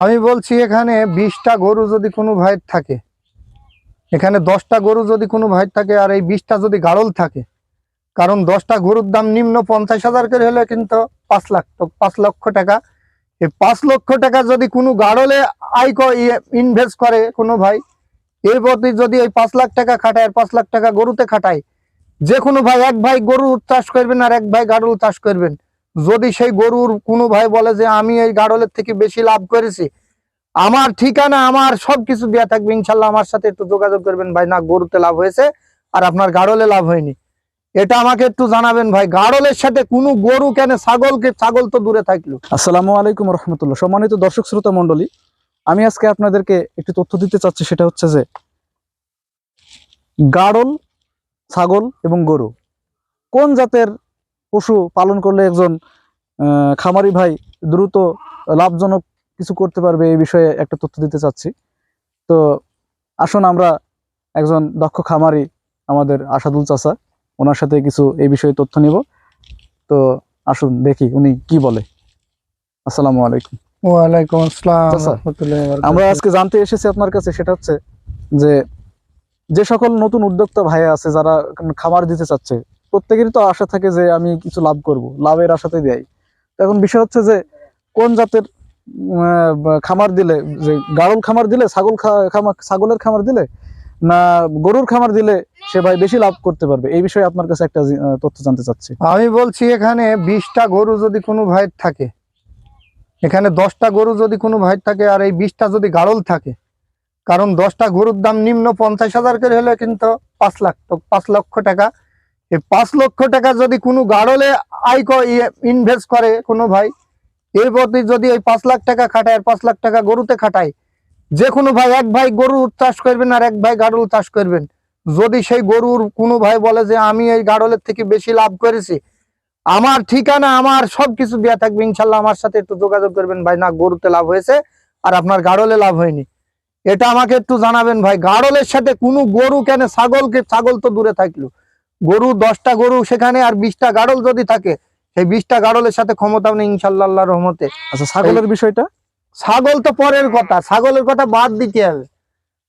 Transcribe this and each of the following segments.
আমি বলছি এখানে বিশটা গরু যদি কোনো ভাইয়ের থাকে, এখানে দশটা গরু যদি কোনো ভাইয়ের থাকে আর এই বিশটা যদি গাড়ল থাকে, কারণ দশটা গরুর দাম নিম্ন পঞ্চাশ হাজার করে হলে কিন্তু পাঁচ লাখ, তো পাঁচ লক্ষ টাকা। এই পাঁচ লক্ষ টাকা যদি কোনো গাড়লে আয় ইনভেস্ট করে কোনো ভাই, এর প্রতি যদি এই পাঁচ লাখ টাকা খাটায় আর পাঁচ লাখ টাকা গরুতে খাটায়, যে কোনো ভাই, এক ভাই গরু চাষ করবেন আর এক ভাই গাড়ল চাষ করবেন। যদি সেই গরুর কোনো ভাই বলে যে আমি এই গাড়লের থেকে বেশি লাভ করেছি, আমার ঠিকানা, আমার সবকিছু দেওয়া থাকবে, ইনশাল্লাহ আমার সাথে একটু যোগাযোগ করবেন, ভাই, না, গরুতে লাভ হয়েছে আর আপনার গাড়লে লাভ হয়নি। এটা আমাকে একটু জানাবেন, ভাই গাড়লের সাথে কোনো গরু কেন ছাগলকে, ছাগল তো দূরে থাকল। আসসালামু আলাইকুম রহমতুল্লাহ। সম্মানিত দর্শক শ্রোতা মণ্ডলী, আমি আজকে আপনাদেরকে একটি তথ্য দিতে চাচ্ছি, সেটা হচ্ছে যে গাড়ল ছাগল এবং গরু কোন জাতের পশু পালন করলে একজন খামারি ভাই দ্রুত লাভজনক কিছু করতে পারবে এই বিষয়ে একটা তথ্য দিতে চাচ্ছি। তো আসুন আমরা একজন দক্ষ খামারি আমাদের আসাদুল চাচা ওনার সাথে কিছু এই বিষয়ে তথ্য নিব। তো আসুন দেখি উনি কি বলে। আসসালামু আলাইকুম। ওয়ালাইকুম আসসালাম। আমরা আজকে জানতে এসেছি আপনার কাছে সেটা হচ্ছে যে যে সকল নতুন উদ্যোক্তা ভাই আছে যারা খামার দিতে চাচ্ছে প্রত্যেকেরই তো আশা থাকে যে আমি কিছু লাভ করব, লাভের আশাতে দেয় এখন বিষয় হচ্ছে যে কোন জাতের খামার দিলে, যে গাড়ল খামার দিলে, ছাগল খামার ছাগলের খামার দিলে, না গরুর খামার দিলে সে ভাই বেশি লাভ করতে পারবে? এই বিষয়ে আপনার কাছে একটা তথ্য জানতে চাচ্ছি। আমি বলছি এখানে বিশটা গরু যদি কোনো ভাইয়ের থাকে, এখানে দশটা গরু যদি কোনো ভাইয়ের থাকে আর এই বিশটা যদি গাড়ল থাকে, কারণ দশটা গরুর দাম নিম্ন পঞ্চাশ হাজার করে হলে কিন্তু পাঁচ লাখ, তো পাঁচ লক্ষ টাকা পাঁচ লক্ষ টাকা যদি কোনো গাড়লে আয় ইনভেস্ট করে কোনো ভাই, এর প্রতি যদি এই পাঁচ লাখ টাকা খাটায় আর পাঁচ লাখ টাকা গরুতে খাটায়, যে কোনো ভাই, এক ভাই গরু চাষ করবেন আর এক ভাই গাড়ল চাষ করবেন। যদি সেই গরুর কোনো ভাই বলে যে, আমি এই গাড়লের থেকে বেশি লাভ করেছি, আমার ঠিকানা, আমার সবকিছু দেওয়া থাকবে, ইনশাল্লাহ আমার সাথে একটু যোগাযোগ করবেন, ভাই, না, গরুতে লাভ হয়েছে আর আপনার গাড়লে লাভ হয়নি। এটা আমাকে একটু জানাবেন ভাই গাড়লের সাথে কোনো গরু কেন, ছাগলকে, ছাগল তো দূরে থাকল। গরু দশটা গরু সেখানে আর বিশটা গাড়ল যদি থাকে সেই বিশটা গাড়লের সাথে ক্ষমতা নেই ইনশাল্লাহ রহমতে। আচ্ছা ছাগলের বিষয়টা? ছাগল তো পরের কথা ছাগলের কথা বাদ দিতে হবে।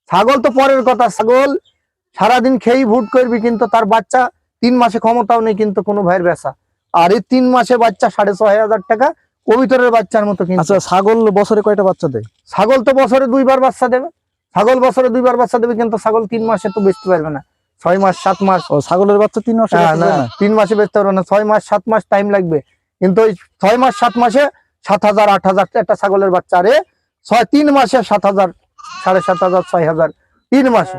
ছাগল তো পরের কথা ছাগল সারাদিন খেয়েই ভুট করবি কিন্তু তার বাচ্চা তিন মাসে ক্ষমতাও নেই কিন্তু কোনো ভাইয়ের বেচা। আর এই তিন মাসে বাচ্চা সাড়ে ছয় হাজার টাকা কবিতরের বাচ্চার মতো কিন্তু। আচ্ছা ছাগল বছরে কয়টা বাচ্চা দেয়? ছাগল তো বছরে দুইবার বাচ্চা দেবে। ছাগল বছরে দুইবার বাচ্চা দেবে কিন্তু ছাগল তিন মাসে তো বেচতে পারবে না। ছয় মাস সাত মাস। ও ছাগলের বাচ্চা তিন মাসে হ্যাঁ, না তিন মাসে বেচতে পারবে না। ছয় মাস সাত মাস টাইম লাগবে। কিন্তু ওই ছয় মাস সাত মাসে সাত হাজার আট হাজার একটা ছাগলের বাচ্চা। রে ছয় তিন মাসে সাত হাজার সাড়ে সাত হাজার ছয় হাজার তিন মাসে।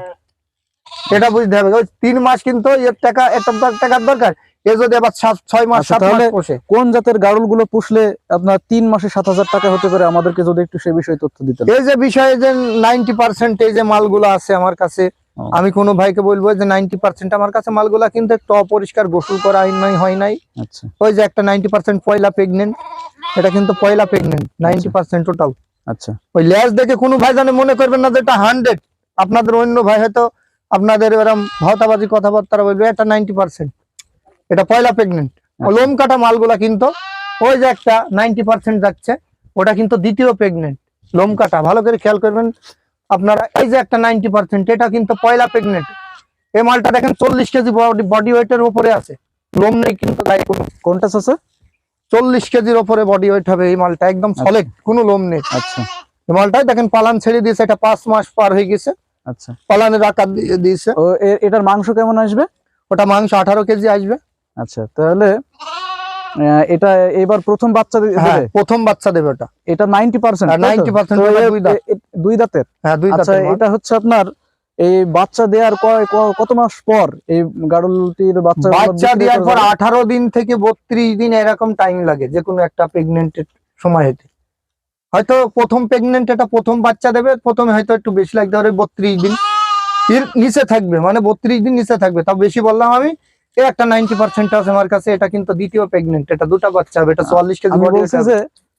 এটা বুঝতে হবে। ওই তিন মাস কিন্তু এর টাকা এত টাকার দরকার। এ যদি আবার ছয় মাস আচ্ছা, সাত মাস পোষে। কোন জাতের গাড়লগুলো পুষলে আপনার তিন মাসে সাত হাজার টাকা হতে পারে? আমাদেরকে যদি একটু সে বিষয়ে তথ্য দিতেন। এই যে বিষয়ে যে নাইনটি পার্সেন্ট এই যে মালগুলো আছে আমার কাছে। আমি কোনো ভাইকে বলব যে নাইনটি পার্সেন্ট আমার কাছে মালগুলা কিন্তু একটু অপরিষ্কার গোসল করা হয় নাই হয় নাই। আচ্ছা। ওই যে একটা নাইনটি পার্সেন্ট পয়লা প্রেগনেন্ট এটা কিন্তু পয়লা প্রেগনেন্ট নাইনটি পার্সেন্ট টোটাল আচ্ছা। ওই ল্যাস দেখে কোনো ভাই জানে মনে করবেন না যে এটা হান্ড্রেড আপনাদের অন্য ভাই হয়তো আপনাদের এরকম ভাওতাবাজি কথাবার্তা বলবে এটা নাইনটি পার্সেন্ট এটা পয়লা প্রেগনেন্ট লোম কাটা মালগুলা কিন্তু ওই যে একটা নাইনটি পার্সেন্ট যাচ্ছে ওটা কিন্তু দ্বিতীয় প্রেগনেন্ট লোম কাটা ভালো করে খেয়াল করবেন আপনারা এই যে একটা নাইনটি পার্সেন্ট এটা কিন্তু পয়লা প্রেগনেন্ট এই মালটা দেখেন চল্লিশ কেজি বডি ওয়েটের উপরে আছে। লোম নেই কিন্তু গায়ে কোনো কোনটা আছে চল্লিশ কেজির ওপরে বডি ওয়েট হবে এই মালটা একদম সলিড কোনো লোম নেই। আচ্ছা। এই মালটাই দেখেন পালান ছেড়ে দিয়েছে এটা পাঁচ মাস পার হয়ে গেছে। আচ্ছা। পালানের আকার দিয়ে দিয়েছে। ও এটার মাংস কেমন আসবে? ওটা মাংস আঠারো কেজি আসবে। আচ্ছা তাহলে এটা এবার প্রথম বাচ্চা হ্যাঁ দেবে? প্রথম বাচ্চা দেবে ওটা। এটা নাইনটি পার্সেন্ট হ্যাঁ, 90% দুই দাঁতের? হ্যাঁ দুই আচ্ছা দাঁতের এটা হচ্ছে আপনার এই বাচ্চা দেওয়ার কত মাস পর এই গাড়লটির বাচ্চা বাচ্চা দেওয়ার পর আঠারো দিন থেকে বত্রিশ দিন এরকম টাইম লাগে যে কোনো একটা প্রেগনেন্টের সময় হতে হয়তো প্রথম প্রেগনেন্ট এটা প্রথম বাচ্চা দেবে প্রথমে হয়তো একটু বেশি লাগতে পারে বত্রিশ দিন। এর নিচে থাকবে মানে বত্রিশ দিন নিচে থাকবে। তাও বেশি বললাম আমি একটা নাইনটি পার্সেন্ট আছে আমার কাছে এটা কিন্তু দ্বিতীয় প্রেগনেন্ট এটা দুটা বাচ্চা হবে এটা চুয়াল্লিশ কেজি আমি body বলছি weight হবে। যে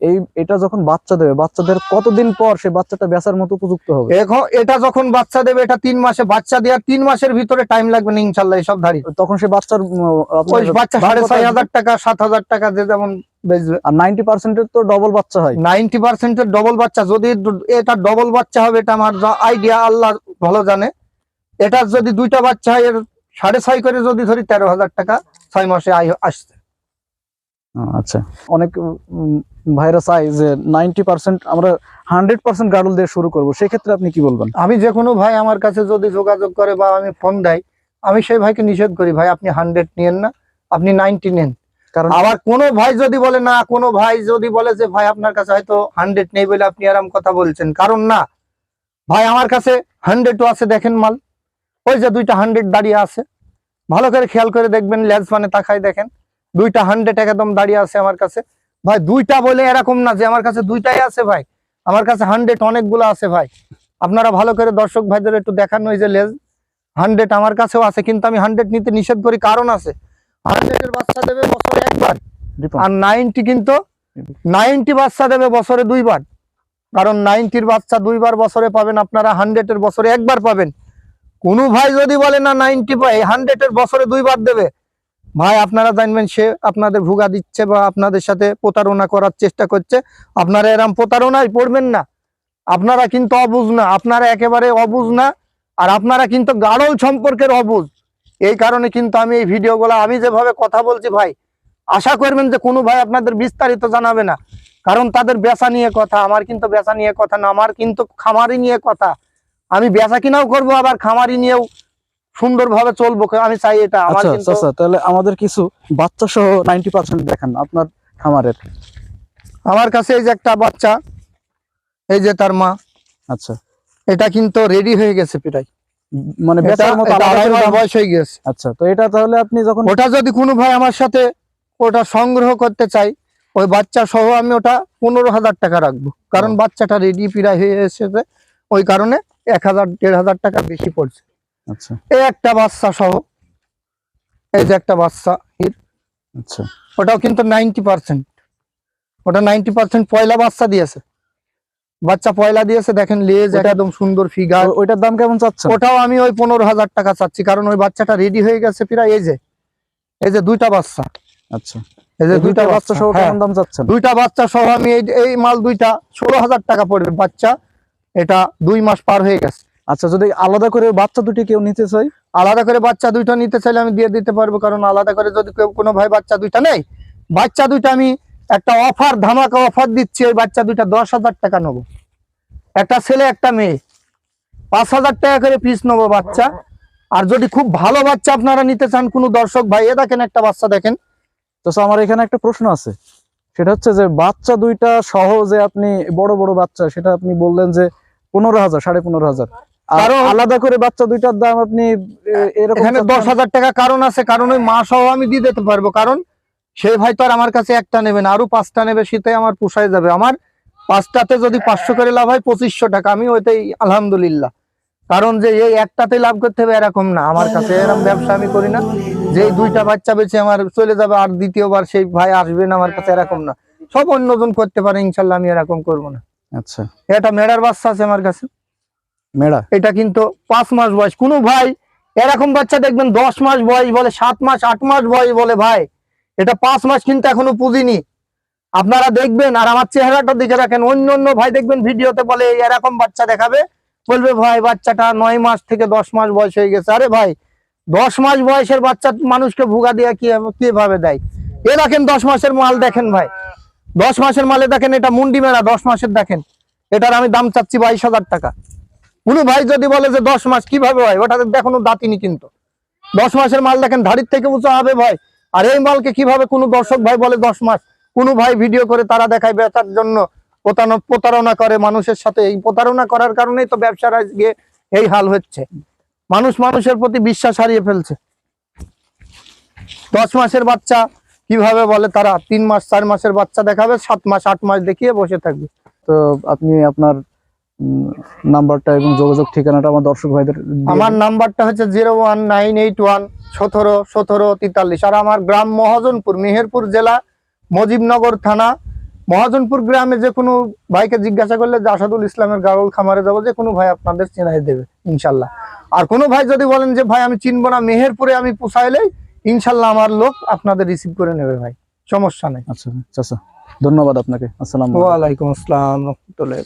এই এটা যখন বাচ্চা দেবে বাচ্চাদের কতদিন পর সে বাচ্চাটা বেচার মতো উপযুক্ত হবে? এখন এটা যখন বাচ্চা দেবে এটা তিন মাসে বাচ্চা দেওয়ার তিন মাসের ভিতরে টাইম লাগবে না ইনশাল্লাহ এসব ধারি তখন সে বাচ্চার বাচ্চা সাড়ে ছয়? হাজার টাকা সাত হাজার টাকা যে যেমন আর নাইনটি পার্সেন্টের তো ডবল বাচ্চা হয়। নাইনটি পার্সেন্টের ডবল বাচ্চা যদি এটা ডবল বাচ্চা হবে এটা আমার আইডিয়া আল্লাহ ভালো জানে। এটার যদি দুইটা বাচ্চা হয় এর সাড়ে ছয় করে যদি ধরি তেরো হাজার টাকা ছয় মাসে আয় আসছে। আচ্ছা। অনেক ভাইরা চাই যে নাইনটি পার্সেন্ট আমরা হান্ড্রেড পার্সেন্ট গাড়ল দিয়ে শুরু করব। সেক্ষেত্রে আপনি কি বলবেন? আমি যে কোনো ভাই আমার কাছে যদি যোগাযোগ করে বা আমি ফোন দেয় আমি সেই ভাইকে নিষেধ করি ভাই আপনি হান্ড্রেড নিয়েন না আপনি নাইনটি নেন। কারণ আবার কোনো ভাই যদি বলে না কোনো ভাই যদি বলে যে ভাই আপনার কাছে হয়তো হান্ড্রেড নেই বলে আপনি আরাম কথা বলছেন। কারণ না ভাই আমার কাছে হান্ড্রেডও আছে দেখেন মাল। ওই যে দুইটা হান্ড্রেড দাঁড়িয়ে আছে। ভালো করে খেয়াল করে দেখবেন লেজ মানে তাকাই দেখেন। দুইটা হান্ড্রেড একদম দাঁড়িয়ে আছে আমার কাছে। ভাই দুইটা বলে এরকম না যে আমার কাছে দুইটাই আছে ভাই। আমার কাছে হান্ড্রেড অনেকগুলো আছে ভাই। আপনারা ভালো করে দর্শক ভাইদের একটু দেখান ওই যে লেজ হান্ড্রেড আমার কাছেও আছে কিন্তু আমি হান্ড্রেড নিতে নিষেধ করি কারণ আছে। হান্ড্রেডের বাচ্চা দেবে বছরে একবার। আর নাইনটি কিন্তু নাইনটি বাচ্চা দেবে বছরে দুইবার। কারণ নাইনটির বাচ্চা দুইবার বছরে পাবেন আপনারা হান্ড্রেডের বছরে একবার পাবেন। কোনো ভাই যদি বলে, না নাইনটি পাই হান্ড্রেডের বছরে দুইবার দেবে। ভাই, আপনারা জানবেন, সে আপনাদের ভুগা দিচ্ছে বা আপনাদের সাথে প্রতারণা করার চেষ্টা করছে। আপনারা এরম প্রতারণায় পড়বেন না। আপনারা কিন্তু অবুঝ না। আপনারা একেবারে অবুঝ না। আর আপনারা কিন্তু গাঢ়ল সম্পর্কের অবুজ। এই কারণে কিন্তু আমি এই ভিডিওগুলো, আমি যেভাবে কথা বলছি ভাই, আশা করবেন যে কোনো ভাই আপনাদের বিস্তারিত জানাবে না। কারণ তাদের বেচা নিয়ে কথা, আমার কিন্তু বেচা নিয়ে কথা না, আমার কিন্তু খামারি নিয়ে কথা। আমি বেচা কিনাও করব আবার খামারি নিয়েও সুন্দরভাবে চলবো আমি চাই এটা আমার আচ্ছা আচ্ছা তাহলে আমাদের কিছু বাচ্চা সহ নাইনটি পার্সেন্ট দেখান আপনার খামারের। আমার কাছে এই যে একটা বাচ্চা এই যে তার মা। আচ্ছা। এটা কিন্তু রেডি হয়ে গেছে প্রায়। মানে বেচার মতো বয়স হয়ে গেছে। আচ্ছা তো এটা তাহলে আপনি যখন ওটা যদি কোনো ভাই আমার সাথে ওটা সংগ্রহ করতে চাই ওই বাচ্চা সহ আমি ওটা পনেরো হাজার টাকা রাখব। কারণ বাচ্চাটা রেডি প্রায় হয়ে এসেছে ওই কারণে এক হাজার দেড় হাজার টাকা বেশি পড়ছে। আচ্ছা। এই একটা বাচ্চা সহ এই যে একটা বাচ্চা এর, আচ্ছা। ওটাও কিন্তু নাইনটি পার্সেন্ট। ওটা নাইনটি পার্সেন্ট পয়লা বাচ্চা দিয়েছে। বাচ্চা পয়লা দিয়েছে দেখেন লেজ একদম সুন্দর ফিগার ওইটার দাম কেমন চাচ্ছে ওটাও আমি ওই পনেরো হাজার টাকা চাচ্ছি কারণ ওই বাচ্চাটা রেডি হয়ে গেছে প্রায় এই যে এই যে দুইটা বাচ্চা। আচ্ছা। এই যে দুইটা বাচ্চা। সহ হ্যাঁ, কেমন দাম চাচ্ছেন? দুইটা বাচ্চা সহ আমি এই এই মাল দুইটা ষোলো হাজার টাকা পড়বে বাচ্চা। এটা দুই মাস পার হয়ে গেছে। আচ্ছা যদি আলাদা করে বাচ্চা দুটি কেউ নিতে চাই আলাদা করে বাচ্চা দুইটা নিতে চাইলে আমি দিয়ে দিতে পারব কারণ আলাদা করে যদি কেউ কোনো ভাই বাচ্চা দুইটা নেই বাচ্চা দুইটা আমি একটা অফার ধামাকা অফার দিচ্ছি ওই বাচ্চা দুইটা দশ হাজার টাকা নেব। একটা ছেলে একটা মেয়ে। পাঁচ হাজার টাকা করে পিস নেব বাচ্চা। আর যদি খুব ভালো বাচ্চা আপনারা নিতে চান কোনো দর্শক ভাই এ দেখেন একটা বাচ্চা দেখেন। তো আমার এখানে একটা প্রশ্ন আছে। সেটা হচ্ছে যে বাচ্চা দুইটা সহ যে আপনি বড় বড় বাচ্চা সেটা আপনি বললেন যে পনেরো হাজার সাড়ে পনেরো হাজার। আর আলাদা করে বাচ্চা দুইটার দাম আপনি এখানে দশ হাজার টাকা কারণ আছে কারণ ওই মা সহ আমি দিয়ে দিতে পারব। কারণ সেই ভাই তো আর আমার কাছে একটা নেবে না আরও পাঁচটা নেবে সেটাই আমার পোষায় যাবে। আমার পাঁচটাতে যদি পাঁচশো করে লাভ হয় পঁচিশশো টাকা। আমি ওইটাই আলহামদুলিল্লাহ। কারণ যে এই একটাতে লাভ করতে হবে এরকম না। আমার কাছে এরকম ব্যবসা আমি করি না। যে দুইটা বাচ্চা বেছে আমার চলে যাবে আর দ্বিতীয়বার সেই ভাই আসবে না আমার কাছে এরকম না। সব অন্যজন করতে পারে ইনশাল্লাহ আমি এরকম করব না। আচ্ছা। এটা মেড়ার বাচ্চা আছে আমার কাছে। মেড়া? এটা কিন্তু পাঁচ মাস বয়স। কোনো ভাই এরকম বাচ্চা দেখবেন দশ মাস বয়স বলে সাত মাস আট মাস বয়স বলে ভাই। এটা পাঁচ মাস কিন্তু এখনও পুজিনি। আপনারা দেখবেন আর আমার চেহারাটা দিকে রাখেন অন্য অন্য ভাই দেখবেন ভিডিওতে বলে এরকম বাচ্চা দেখাবে? বলবে ভাই বাচ্চাটা নয় মাস থেকে দশ মাস বয়স হয়ে গেছে। আরে ভাই দশ মাস বয়সের বাচ্চা মানুষকে ভুগা দিয়ে কীভাবে দেয়? এ দেখেন দশ মাসের মাল দেখেন ভাই। দশ মাসের মালে দেখেন এটা মুন্ডি মেলা, দশ মাসের দেখেন। এটার আমি দাম চাচ্ছি বাইশ হাজার টাকা। কোনো ভাই যদি বলে যে দশ মাস কীভাবে হয় ওটা দেখুন দাঁতিনি কিন্তু। দশ মাসের মাল দেখেন, ধাড়ির থেকে উঁচু হবে ভাই। আর এই মালকে কীভাবে কোনো দর্শক ভাই বলে দশ মাস? কোনো ভাই ভিডিও করে তারা দেখায় বেচার জন্য প্রতারণা করে মানুষের সাথে। এই প্রতারণা করার কারণেই তো ব্যবসার আজকে এই হাল হচ্ছে। মানুষ মানুষের প্রতি বিশ্বাস হারিয়ে ফেলছে। দশ মাসের বাচ্চা কীভাবে বলে তারা? তিন মাস চার মাসের বাচ্চা দেখাবে সাত মাস আট মাস দেখিয়ে বসে থাকবে। তো আপনি আপনার নাম্বারটা এবং যোগাযোগ ঠিকানাটা আমার দর্শক ভাইদের আমার নাম্বারটা হচ্ছে zero one nine eight one সতেরো সতেরো তেতাল্লিশ। আর আমার গ্রাম মহাজনপুর মেহেরপুর জেলা মজিবনগর থানা মহাজনপুর গ্রামে যে কোনো ভাইকে জিজ্ঞাসা করলে জাসাদুল আসাদুল ইসলামের গাড়ল খামারে যাব যে কোনো ভাই আপনাদের চেনাই দেবে ইনশাল্লাহ। আর কোনো ভাই যদি বলেন যে ভাই আমি চিনবো না মেহেরপুরে আমি পোষাইলেই ইনশাল্লাহ আমার লোক আপনাদের রিসিভ করে নেবে ভাই সমস্যা নেই। আচ্ছা আচ্ছা ধন্যবাদ আপনাকে আসসালাম ওয়ালাইকুম আসসালাম রহমতুল্লাহ